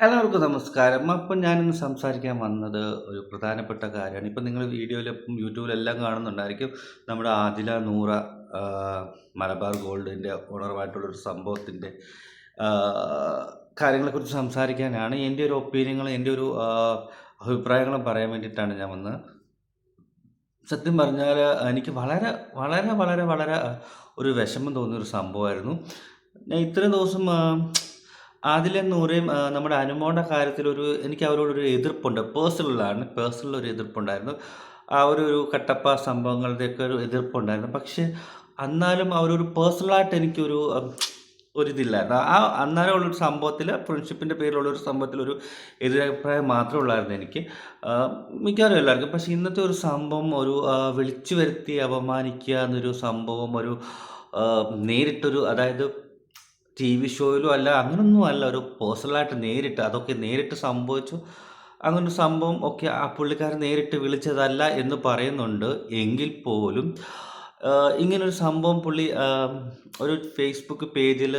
എല്ലാവർക്കും നമസ്കാരം. അപ്പം ഞാനിന്ന് സംസാരിക്കാൻ വന്നത് ഒരു പ്രധാനപ്പെട്ട കാര്യമാണ്. ഇപ്പം നിങ്ങൾ വീഡിയോയിലും യൂട്യൂബിലെല്ലാം കാണുന്നുണ്ടായിരിക്കും. നമ്മുടെ ആദില നൂറ മലബാർ ഗോൾഡിന്റെ ഓണറുമായിട്ടുള്ളൊരു സംഭവത്തിന്റെ കാര്യങ്ങളെക്കുറിച്ച് സംസാരിക്കാനാണ്. എന്റെ ഒരു ഒപ്പീനിയങ്ങളും എന്റെ ഒരു അഭിപ്രായങ്ങളും പറയാൻ വേണ്ടിയിട്ടാണ് ഞാൻ വന്നത്. സത്യം പറഞ്ഞാൽ എനിക്ക് വളരെ വളരെ വളരെ വളരെ ഒരു വിഷമം തോന്നിയൊരു സംഭവമായിരുന്നു. ഞാൻ ഇത്രയും ദിവസം ആഹ്, നൂറേയും നമ്മുടെ അനുമോളുടെ കാര്യത്തിലൊരു എനിക്ക് അവരോടൊരു എതിർപ്പുണ്ട്. പേഴ്സണലാണ്. പേഴ്സണൽ ഒരു എതിർപ്പുണ്ടായിരുന്നു. ആ ഒരു ഒരു കട്ടപ്പ സംഭവങ്ങളുടെയൊക്കെ ഒരു എതിർപ്പുണ്ടായിരുന്നു. പക്ഷേ എന്നാലും അവരൊരു പേഴ്സണലായിട്ട് എനിക്കൊരു ഒരിതില്ലായിരുന്നു. ആ അന്നേരം ഉള്ളൊരു സംഭവത്തിൽ ഫ്രണ്ട്ഷിപ്പിന്റെ പേരിലുള്ളൊരു സംഭവത്തിലൊരു എതിരഭിപ്രായം മാത്രമേ ഉള്ളായിരുന്നു എനിക്ക്. മിക്കവാറും എല്ലാവർക്കും. പക്ഷേ ഇന്നത്തെ ഒരു സംഭവം ഒരു വിളിച്ചു വരുത്തി അപമാനിക്കുക എന്നൊരു സംഭവം ഒരു നേരിട്ടൊരു അതായത് ടിവി ഷോയിലും അല്ല അങ്ങനൊന്നും അല്ല. ഒരു പേഴ്സണലായിട്ട് നേരിട്ട് അതൊക്കെ നേരിട്ട് സംഭവിച്ചു. അങ്ങനൊരു സംഭവം ഒക്കെ ആ പുള്ളിക്കാരൻ നേരിട്ട് വിളിച്ചതല്ല എന്ന് പറയുന്നുണ്ട്. എങ്കിൽ പോലും ഇങ്ങനൊരു സംഭവം പുള്ളി ഒരു ഫേസ്ബുക്ക് പേജിൽ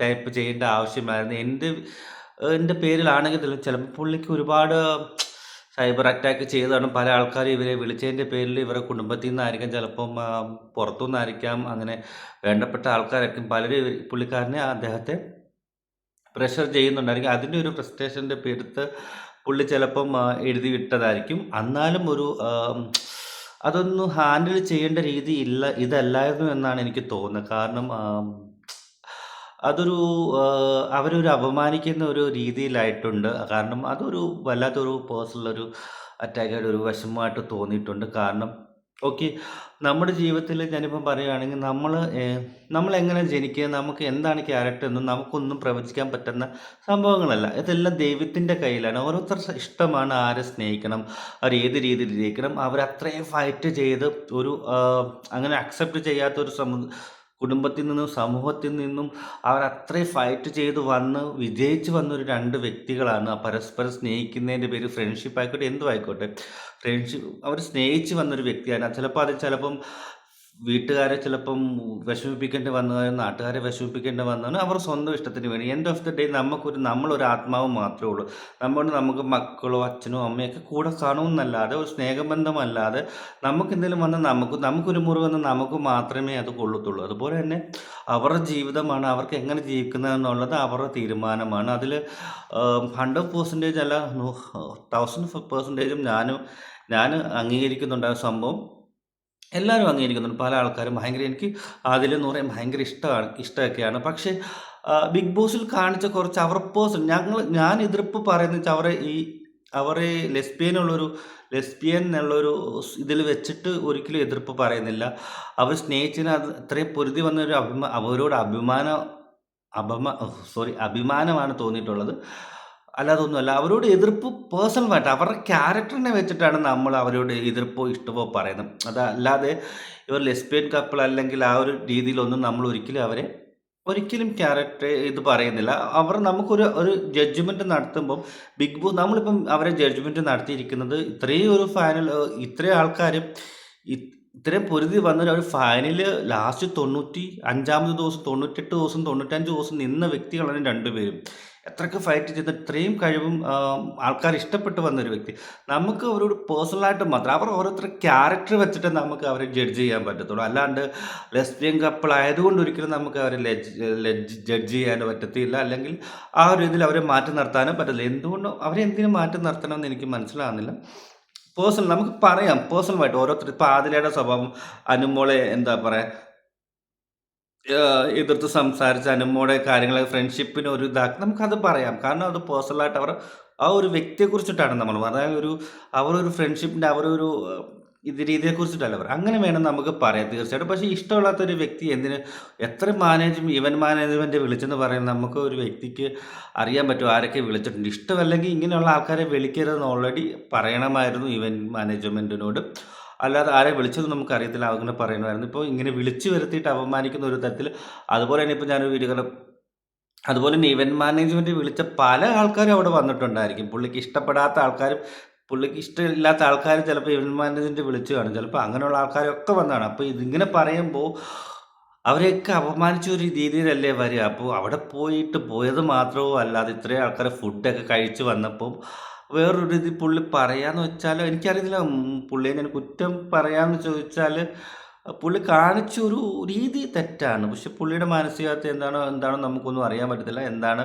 ടൈപ്പ് ചെയ്യേണ്ട ആവശ്യമായിരുന്നു. എന്റെ എന്റെ പേരിലാണെങ്കിൽ ചിലപ്പോൾ പുള്ളിക്ക് ഒരുപാട് സൈബർ അറ്റാക്ക് ചെയ്തതാണ് പല ആൾക്കാരും ഇവരെ വിളിച്ചതിന്റെ പേരിൽ ഇവരുടെ കുടുംബത്തിൽ നിന്നായിരിക്കാം ചിലപ്പം പുറത്തുനിന്നായിരിക്കാം അങ്ങനെ വേണ്ടപ്പെട്ട ആൾക്കാരൊക്കെ പലരും പുള്ളിക്കാരനെ അദ്ദേഹത്തെ പ്രഷർ ചെയ്യുന്നുണ്ടായിരിക്കും. അതിന്റെ ഒരു ഫ്രസ്ട്രേഷന്റെ പേരുത്ത് പുള്ളി ചിലപ്പം എഴുതി വിട്ടതായിരിക്കും. എന്നാലും ഒരു അതൊന്നും ഹാൻഡിൽ ചെയ്യേണ്ട രീതി ഇല്ല ഇതല്ലായിരുന്നു എന്നാണ് എനിക്ക് തോന്നുന്നത്. കാരണം അതൊരു അവരൊരു അപമാനിക്കുന്ന ഒരു രീതിയിലായിട്ടുണ്ട്. കാരണം അതൊരു വല്ലാത്തൊരു പേഴ്സണൽ ഒരു അറ്റാക്കായിട്ട് ഒരു വിഷമമായിട്ട് തോന്നിയിട്ടുണ്ട്. കാരണം ഓക്കെ നമ്മുടെ ജീവിതത്തിൽ ഞാനിപ്പം പറയുകയാണെങ്കിൽ നമ്മൾ നമ്മൾ എങ്ങനെ ജനിക്കുക, നമുക്ക് എന്താണ് ക്യാരക്ടർ എന്നും നമുക്കൊന്നും പ്രവചിക്കാൻ പറ്റുന്ന സംഭവങ്ങളല്ല. ഇതെല്ലാം ദൈവത്തിന്റെ കയ്യിലാണ്. ഓരോരുത്തരുടെ ഇഷ്ടമാണ് ആരെ സ്നേഹിക്കണം, അവർ ഏത് രീതിയിൽ ജയിക്കണം. അവരത്രയും ഫൈറ്റ് ചെയ്ത് ഒരു അങ്ങനെ അക്സെപ്റ്റ് ചെയ്യാത്ത ഒരു സമു കുടുംബത്തിൽ നിന്നും സമൂഹത്തിൽ നിന്നും അവർ അത്രയും ഫൈറ്റ് ചെയ്ത് വന്ന് വിജയിച്ച് വന്നൊരു രണ്ട് വ്യക്തികളാണ്. പരസ്പരം സ്നേഹിക്കുന്നതിന്റെ പേര് ഫ്രണ്ട്ഷിപ്പ് ആയിക്കോട്ടെ എന്തും ആയിക്കോട്ടെ. ഫ്രണ്ട്ഷിപ്പ് അവർ സ്നേഹിച്ച് വന്നൊരു വ്യക്തിയാണ്. ചിലപ്പോൾ അത് ചിലപ്പം വീട്ടുകാരെ ചിലപ്പം വിഷമിപ്പിക്കേണ്ടി വന്നതാണ്, നാട്ടുകാരെ വിഷമിപ്പിക്കേണ്ടി വന്നതാണ്. അവർ സ്വന്തം ഇഷ്ടത്തിന് വേണ്ടി. എൻഡ് ഓഫ് ദി ഡേ നമുക്കൊരു നമ്മളൊരു ആത്മാവ് മാത്രമേ ഉള്ളൂ. നമ്മൾ നമുക്ക് മക്കളോ അച്ഛനോ അമ്മയൊക്കെ കൂടെ കാണുമെന്നല്ലാതെ ഒരു സ്നേഹബന്ധമല്ലാതെ നമുക്ക് എന്തെങ്കിലും വന്നാൽ നമുക്ക് നമുക്കൊരു മുറിവ് വന്നാൽ നമുക്ക് മാത്രമേ അത് കൊള്ളത്തുള്ളൂ. അതുപോലെ തന്നെ അവരുടെ ജീവിതമാണ്. അവർക്ക് എങ്ങനെ ജീവിക്കുന്നതെന്നുള്ളത് അവരുടെ തീരുമാനമാണ്. അതിൽ ഹൺഡ്രഡ് 100% അല്ല തൗസൻഡ് 1000% ഞാനും ഞാൻ അംഗീകരിക്കുന്നുണ്ട് ആ സംഭവം. എല്ലാവരും അംഗീകരിക്കുന്നുണ്ട്. പല ആൾക്കാരും ഭയങ്കര എനിക്ക് ആദില പറയാൻ ഭയങ്കര ഇഷ്ടമാണ് ഇഷ്ടമൊക്കെയാണ്. പക്ഷേ ബിഗ് ബോസിൽ കാണിച്ച കുറച്ച് അവർ പേഴ്സൺ ഞങ്ങൾ ഞാൻ എതിർപ്പ് പറയുന്ന വെച്ചാൽ അവരെ ഈ അവരെ ലെസ്ബിയൻ ഉള്ളൊരു ലെസ്ബിയൻ എന്നുള്ളൊരു ഇതിൽ വെച്ചിട്ട് ഒരിക്കലും എതിർപ്പ് പറയുന്നില്ല. അവർ സ്നേഹിച്ചതിന് അത് അത്രയും പൊരുതി വന്നൊരു അഭിമാ അവരോട് അഭിമാനം അപമ സോറി അഭിമാനമാണ് തോന്നിയിട്ടുള്ളത്. അല്ലാതെ ഒന്നുമല്ല. അവരോട് എതിർപ്പ് പേഴ്സണലായിട്ട് അവരുടെ ക്യാരക്ടറിനെ വെച്ചിട്ടാണ് നമ്മൾ അവരോട് എതിർപ്പോ ഇഷ്ടമോ പറയുന്നത്. അതല്ലാതെ ഇവർ ലെസ്ബിയൻ കപ്പിൾ അല്ലെങ്കിൽ ആ ഒരു രീതിയിലൊന്നും നമ്മൾ ഒരിക്കലും അവരെ ഒരിക്കലും ക്യാരക്ടർ ഇത് പറയുന്നില്ല. അവർ നമുക്കൊരു ഒരു ജഡ്ജ്മെന്റ് നടത്തുമ്പം ബിഗ് ബോസ് നമ്മളിപ്പം അവരെ ജഡ്ജ്മെന്റ് നടത്തിയിരിക്കുന്നത് ഇത്രയും ഒരു ഫൈനൽ ഇത്രയും ആൾക്കാർ ഇത്രയും പൊരുതി വന്ന ഒരു ഫൈനൽ ലാസ്റ്റ് 95 ദിവസം, 98 ദിവസം, 95 ദിവസം നിന്ന വ്യക്തികളാണ് 2 പേരും. എത്രയൊക്കെ ഫൈറ്റ് ചെയ്ത് ഇത്രയും കഴിവും ആൾക്കാർ ഇഷ്ടപ്പെട്ട് വന്നൊരു വ്യക്തി. നമുക്ക് അവരോട് പേഴ്സണലായിട്ട് മാത്രം അവർ ഓരോരുത്തർ ക്യാരക്ടർ വെച്ചിട്ട് നമുക്ക് അവരെ ജഡ്ജ് ചെയ്യാൻ പറ്റത്തുള്ളൂ. അല്ലാണ്ട് ലെസ്ബിയൻ കപ്പിൾ ആയതുകൊണ്ട് ഒരിക്കലും നമുക്ക് അവരെ ജഡ്ജ് ചെയ്യാനോ പറ്റത്തില്ല. അല്ലെങ്കിൽ ആ ഒരു ഇതിൽ അവരെ മാറ്റി നിർത്താനോ പറ്റത്തില്ല എന്തുകൊണ്ടും അവരെ എന്തിന് മാറ്റി നിർത്തണമെന്ന് എനിക്ക് മനസ്സിലാകുന്നില്ല. പേഴ്സണൽ നമുക്ക് പറയാം പേഴ്സണലായിട്ട് ഓരോരുത്തർ ഇപ്പോൾ ആദിലയുടെ സ്വഭാവം അനുമോളെ എന്താ പറയുക എതിർത്ത് സംസാരിച്ച അനുമോടെ കാര്യങ്ങളെ ഫ്രണ്ട്ഷിപ്പിന് ഒരു ഇതാക്കി നമുക്കത് പറയാം. കാരണം അത് പേഴ്സണലായിട്ട് അവർ ആ ഒരു വ്യക്തിയെക്കുറിച്ചിട്ടാണ് നമ്മൾ അതായത് ഒരു അവരൊരു ഫ്രണ്ട്ഷിപ്പിന്റെ അവരൊരു ഇത് രീതിയെക്കുറിച്ചിട്ടല്ല അവർ അങ്ങനെ വേണം നമുക്ക് പറയാം തീർച്ചയായിട്ടും. പക്ഷേ ഇഷ്ടമില്ലാത്ത ഒരു വ്യക്തി എന്തിന് എത്ര മാനേജ് ഇവൻ മാനേജ്മെന്റ് വിളിച്ചെന്ന് പറയുന്നത് നമുക്ക് ഒരു വ്യക്തിക്ക് അറിയാൻ പറ്റും ആരൊക്കെ വിളിച്ചിട്ടുണ്ട്. ഇഷ്ടമല്ലെങ്കിൽ ഇങ്ങനെയുള്ള ആൾക്കാരെ വിളിക്കരുതെന്ന് ഓൾറെഡി പറയണമായിരുന്നു ഇവൻ മാനേജ്മെന്റിനോട്. അല്ലാതെ ആരെ വിളിച്ചതെന്ന് നമുക്കറിയത്തില്ല. അങ്ങനെ പറയണമായിരുന്നു. ഇപ്പോൾ ഇങ്ങനെ വിളിച്ചു വരുത്തിയിട്ട് അപമാനിക്കുന്ന ഒരു തരത്തിൽ അതുപോലെ തന്നെ ഇപ്പോൾ ഞാനൊരു വീഡിയോ കണ്ട അതുപോലെ തന്നെ ഇവന്റ് മാനേജ്മെന്റ് വിളിച്ച പല ആൾക്കാരും അവിടെ വന്നിട്ടുണ്ടായിരിക്കും. പുള്ളിക്ക് ഇഷ്ടപ്പെടാത്ത ആൾക്കാരും പുള്ളിക്ക് ഇഷ്ടമില്ലാത്ത ആൾക്കാരും ചിലപ്പോൾ ഇവന്റ് മാനേജ്മെന്റ് വിളിച്ചു കാണും. ചിലപ്പോൾ അങ്ങനെയുള്ള ആൾക്കാരൊക്കെ വന്നതാണ്. അപ്പോൾ ഇതിങ്ങനെ പറയുമ്പോൾ അവരെയൊക്കെ അപമാനിച്ച ഒരു രീതിയിലല്ലേ വരിക. അപ്പോൾ അവിടെ പോയിട്ട് പോയത് മാത്രവും അല്ലാതെ ഇത്രയും ആൾക്കാരെ ഫുഡൊക്കെ കഴിച്ച് വന്നപ്പം വേറൊരു ഇത് പുള്ളി പറയാന്ന് വെച്ചാൽ എനിക്കറിയത്തില്ല പുള്ളിയെ ഞാൻ കുറ്റം പറയാന്ന് ചോദിച്ചാൽ പുള്ളി കാണിച്ച ഒരു രീതി തെറ്റാണ്. പക്ഷെ പുള്ളിയുടെ മാനസികാവസ്ഥ എന്താണോ എന്താണോ നമുക്കൊന്നും അറിയാൻ പറ്റത്തില്ല. എന്താണ്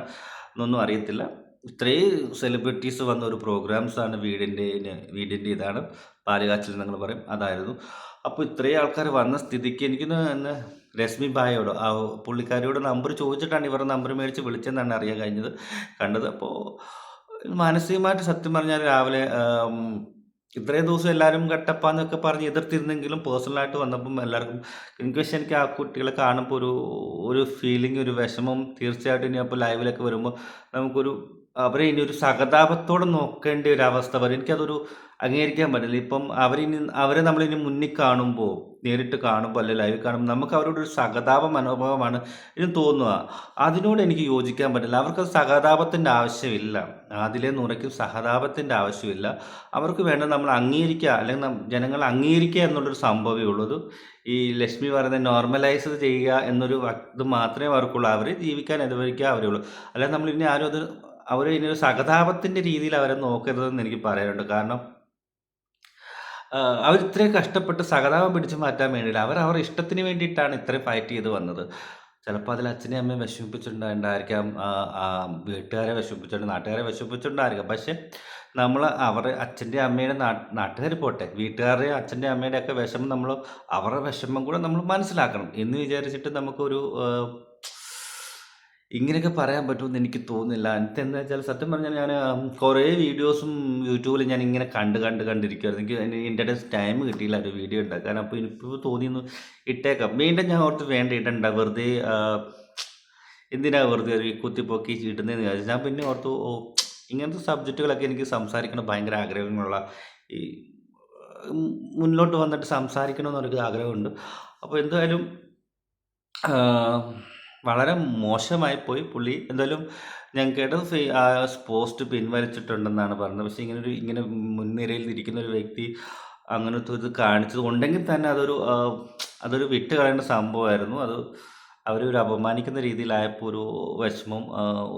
എന്നൊന്നും അറിയത്തില്ല. ഇത്രയും സെലിബ്രിറ്റീസ് വന്ന ഒരു പ്രോഗ്രാംസാണ് വീടിന്റെ വീടിന്റെ ഇതാണ് പാലുകാച്ചൽ നിങ്ങൾ പറയും അതായിരുന്നു. അപ്പോൾ ഇത്രയും ആൾക്കാർ വന്ന സ്ഥിതിക്ക് എനിക്കൊന്ന് എന്ന് രശ്മി ബായോടോ ആ പുള്ളിക്കാരിയോട് നമ്പർ ചോദിച്ചിട്ടാണ് ഇവരുടെ നമ്പർ മേടിച്ച് വിളിച്ചെന്നാണ് അറിയാൻ കഴിഞ്ഞത് കണ്ടത്. അപ്പോൾ മാനസികമായിട്ട് സത്യം പറഞ്ഞാൽ രാവിലെ ഇത്രയും ദിവസം എല്ലാവരും കട്ടപ്പാന്നൊക്കെ പറഞ്ഞ് എതിർത്തിരുന്നെങ്കിലും പേഴ്സണലായിട്ട് വന്നപ്പം എല്ലാവർക്കും എനിക്ക് പക്ഷേ എനിക്ക് ആ കുട്ടികളെ കാണുമ്പോൾ ഒരു ഒരു ഫീലിംഗ് ഒരു വിഷമം തീർച്ചയായിട്ടും ഇനി അപ്പോൾ ലൈവിലൊക്കെ വരുമ്പോൾ നമുക്കൊരു അവരെ ഇനി ഒരു സഹതാപത്തോടെ നോക്കേണ്ട ഒരു അവസ്ഥ വരും. എനിക്കതൊരു അംഗീകരിക്കാൻ പറ്റില്ല. ഇപ്പം അവരിനി അവരെ നമ്മളിനി മുന്നിൽ കാണുമ്പോൾ നേരിട്ട് കാണുമ്പോൾ അല്ലെ ലൈവ് കാണുമ്പോൾ നമുക്ക് അവരോട് ഒരു സഹതാപ മനോഭാവമാണ് ഇനി തോന്നുക. അതിനോട് എനിക്ക് യോജിക്കാൻ പറ്റില്ല. അവർക്ക് സഹതാപത്തിന്റെ ആവശ്യമില്ല. അതിലെ നുറയ്ക്കും സഹതാപത്തിന്റെ ആവശ്യമില്ല. അവർക്ക് വേണ്ട നമ്മൾ അംഗീകരിക്കുക അല്ലെങ്കിൽ ജനങ്ങൾ അംഗീകരിക്കുക എന്നുള്ളൊരു സംഭവമേ ഉള്ളത് ഈ ലക്ഷ്മി പറയുന്നത് നോർമലൈസ് ചെയ്യുക എന്നൊരു ഇത് മാത്രമേ അവർക്കുള്ളൂ. അവർ ജീവിക്കാൻ അനുഭവിക്കുക അവരേ ഉള്ളൂ. അല്ലാതെ നമ്മളിനി ആരും അത് അവരെ ഇനി ഒരു സഹതാപത്തിന്റെ രീതിയിൽ അവരെ നോക്കരുതെന്ന് എനിക്ക് പറയാനുണ്ട്. കാരണം അവർ ഇത്രയും കഷ്ടപ്പെട്ട് സഹതാപം പിടിച്ചു മാറ്റാൻ വേണ്ടിയില്ല. അവർ അവരുടെ ഇഷ്ടത്തിന് വേണ്ടിയിട്ടാണ് ഇത്രയും ഫൈറ്റ് ചെയ്ത് വന്നത്. ചിലപ്പോൾ അതിൽ അച്ഛനെയും അമ്മയും വിഷമിപ്പിച്ചിട്ടുണ്ടായിരിക്കാം. വീട്ടുകാരെ വിഷമിപ്പിച്ചിട്ടുണ്ട്, നാട്ടുകാരെ വിഷമിപ്പിച്ചിട്ടുണ്ടായിരിക്കാം. പക്ഷെ നമ്മൾ അവരുടെ അച്ഛന്റെ അമ്മയുടെ നാട്ടുകാർ പോട്ടെ, വീട്ടുകാരുടെയും അച്ഛന്റെയും അമ്മയുടെയൊക്കെ വിഷമം നമ്മൾ അവരുടെ വിഷമം കൂടെ നമ്മൾ മനസ്സിലാക്കണം. എന്ന് വിചാരിച്ചിട്ട് നമുക്കൊരു ഇങ്ങനെയൊക്കെ പറയാൻ പറ്റുമെന്ന് എനിക്ക് തോന്നുന്നില്ല. എനിക്ക് എന്താ വെച്ചാൽ സത്യം പറഞ്ഞാൽ ഞാൻ കുറേ വീഡിയോസും യൂട്യൂബിൽ ഞാൻ ഇങ്ങനെ കണ്ട് കണ്ട് കണ്ടിരിക്കുകയായിരുന്നു. എനിക്ക് എന്റെ ഇടയിൽ ടൈം കിട്ടിയില്ല ഒരു വീഡിയോ ഉണ്ടാക്കാൻ. അപ്പോൾ എനിക്കിപ്പോൾ തോന്നിയെന്ന് ഇട്ടേക്കാം. വീണ്ടും ഞാൻ ഓർത്ത് വേണ്ട ഇടണ്ട വെറുതെ എന്തിനാ വെറുതെ ഒരു കുത്തിപ്പൊക്കി ഇടുന്നതെന്ന് വിചാരിച്ചു. ഞാൻ പിന്നെ ഓർത്ത് ഓ ഇങ്ങനത്തെ സബ്ജക്റ്റുകളൊക്കെ എനിക്ക് സംസാരിക്കണം ഭയങ്കര ആഗ്രഹങ്ങളുള്ള ഈ മുന്നോട്ട് വന്നിട്ട് സംസാരിക്കണമെന്നൊരു ആഗ്രഹമുണ്ട്. അപ്പോൾ എന്തായാലും വളരെ മോശമായി പോയി പുള്ളി. എന്തായാലും ഞാൻ കേട്ടത് ആ പോസ്റ്റ് പിൻവലിച്ചിട്ടുണ്ടെന്നാണ് പറഞ്ഞത്. പക്ഷേ ഇങ്ങനൊരു ഇങ്ങനെ മുൻനിരയിൽ ഇരിക്കുന്ന ഒരു വ്യക്തി അങ്ങനത്തെ ഇത് കാണിച്ചത് ഉണ്ടെങ്കിൽ തന്നെ അതൊരു അതൊരു വിട്ട് കളയേണ്ട സംഭവമായിരുന്നു. അത് അവരെ ഒരു അപമാനിക്കുന്ന രീതിയിലായപ്പോൾ ഒരു വിഷമം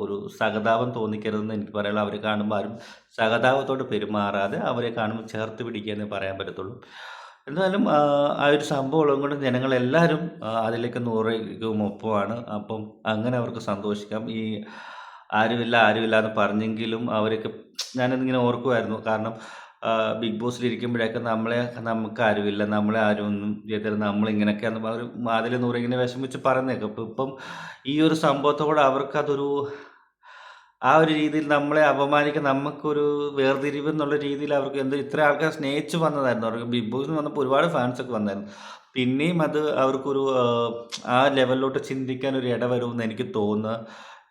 ഒരു സഹതാപം തോന്നിക്കരുതെന്ന് എനിക്ക് പറയാനുള്ളൂ. അവരെ കാണുമ്പോൾ ആരും സഹതാപത്തോട് പെരുമാറാതെ അവരെ കാണുമ്പോൾ ചേർത്ത് പിടിക്കുക എന്നേ പറയാൻ പറ്റത്തുള്ളൂ. ആഹ് ആ ഒരു സംഭവം ഉള്ളത് കൊണ്ട് ജനങ്ങളെല്ലാവരും അതിലേക്ക് നൂറയ്ക്കും ഒപ്പമാണ്. അപ്പം അങ്ങനെ അവർക്ക് സന്തോഷിക്കാം. ഈ ആരുമില്ല ആരുമില്ല എന്ന് പറഞ്ഞെങ്കിലും അവരൊക്കെ ഞാനതിങ്ങനെ ഓർക്കുമായിരുന്നു. കാരണം ബിഗ് ബോസിൽ ഇരിക്കുമ്പോഴൊക്കെ നമ്മളെ നമുക്ക് ആരുമില്ല, നമ്മളെ ആരും ഒന്നും ചെയ്തില്ല, നമ്മളിങ്ങനെയൊക്കെയാന്ന് അവർ അതിൽ നൂറിങ്ങനെ വിഷമിച്ച് പറഞ്ഞേക്കും അപ്പം ഇപ്പം ഈ ഒരു സംഭവത്തോടെ അവർക്കതൊരു ആ ഒരു രീതിയിൽ നമ്മളെ അപമാനിക്കാൻ നമുക്കൊരു വേർതിരിവ് എന്നുള്ള രീതിയിൽ അവർക്ക് എന്തോ ഇത്ര ആൾക്കാർ സ്നേഹിച്ച് വന്നതായിരുന്നു. അവർക്ക് ബിഗ് ബോസിൽ വന്നപ്പോൾ ഒരുപാട് ഫാൻസൊക്കെ വന്നായിരുന്നു. പിന്നെയും അത് അവർക്കൊരു ആ ലെവലിലോട്ട് ചിന്തിക്കാൻ ഒരു ഇട വരുമെന്ന് എനിക്ക് തോന്നുന്നു.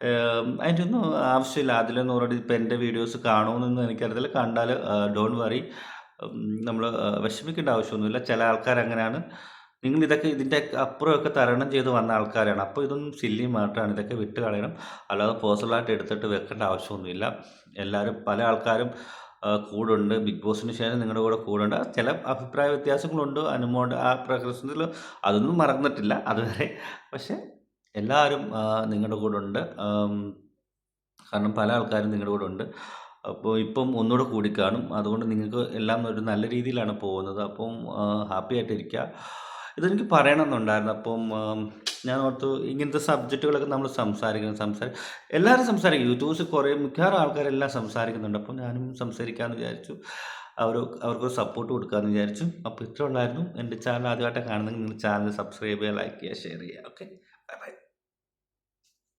ഏഹ് അതിന്റെ ഒന്നും ആവശ്യമില്ല. അതിലൊന്നും ഓൾറെഡി ഇപ്പം എന്റെ വീഡിയോസ് കാണുമെന്നൊന്നും എനിക്കറിയത്തില്ല. കണ്ടാൽ ഡോണ്ട് വറി നമ്മൾ വിഷമിക്കേണ്ട ആവശ്യമൊന്നുമില്ല. ചില ആൾക്കാർ അങ്ങനെയാണ്. നിങ്ങൾ ഇതൊക്കെ ഇതിന്റെ അപ്പുറമൊക്കെ തരണം ചെയ്ത് വന്ന ആൾക്കാരാണ്. അപ്പോൾ ഇതൊന്നും സില്ലി മാറ്ററാണ്. ഇതൊക്കെ വിട്ട് കളയണം. അല്ലാതെ പേഴ്സണലായിട്ട് എടുത്തിട്ട് വെക്കേണ്ട ആവശ്യമൊന്നുമില്ല. എല്ലാവരും പല ആൾക്കാരും കൂടുണ്ട്. ബിഗ് ബോസിന് ശേഷം നിങ്ങളുടെ കൂടെ കൂടുണ്ട്. ചില അഭിപ്രായ വ്യത്യാസങ്ങളുണ്ട്. അനുമോണ്ട് ആ പ്രകൃതത്തിൽ അതൊന്നും മറന്നിട്ടില്ല അതുവരെ. പക്ഷേ എല്ലാവരും നിങ്ങളുടെ കൂടെ ഉണ്ട്. കാരണം പല ആൾക്കാരും നിങ്ങളുടെ കൂടെ ഉണ്ട്. അപ്പോൾ ഇപ്പം ഒന്നുകൂടെ കൂടിക്കാണും. അതുകൊണ്ട് നിങ്ങൾക്ക് എല്ലാം ഒരു നല്ല രീതിയിലാണ് പോകുന്നത്. അപ്പം ഹാപ്പി ആയിട്ടിരിക്കുക. ഇതെനിക്ക് പറയണമെന്നുണ്ടായിരുന്നു. അപ്പം ഞാൻ ഓർത്തു ഇങ്ങനത്തെ സബ്ജക്റ്റുകളൊക്കെ നമ്മൾ സംസാരിക്കുന്നത് സംസാരി എല്ലാവരും സംസാരിക്കും. യൂട്യൂബ്സ് കുറേ മിക്കവാറും ആൾക്കാരെല്ലാം സംസാരിക്കുന്നുണ്ട്. അപ്പോൾ ഞാനും സംസാരിക്കാമെന്ന് വിചാരിച്ചു. അവർ അവർക്കൊരു സപ്പോർട്ട് കൊടുക്കാമെന്ന് വിചാരിച്ചു. അപ്പോൾ ഇത്ര ഉള്ളായിരുന്നു. എന്റെ ചാനൽ ആദ്യമായിട്ട് കാണുന്നെങ്കിൽ നിങ്ങൾ ചാനൽ സബ്സ്ക്രൈബ് ചെയ്യുക, ലൈക്ക് ചെയ്യുക, ഷെയർ ചെയ്യുക. ഓക്കെ. Bye bye.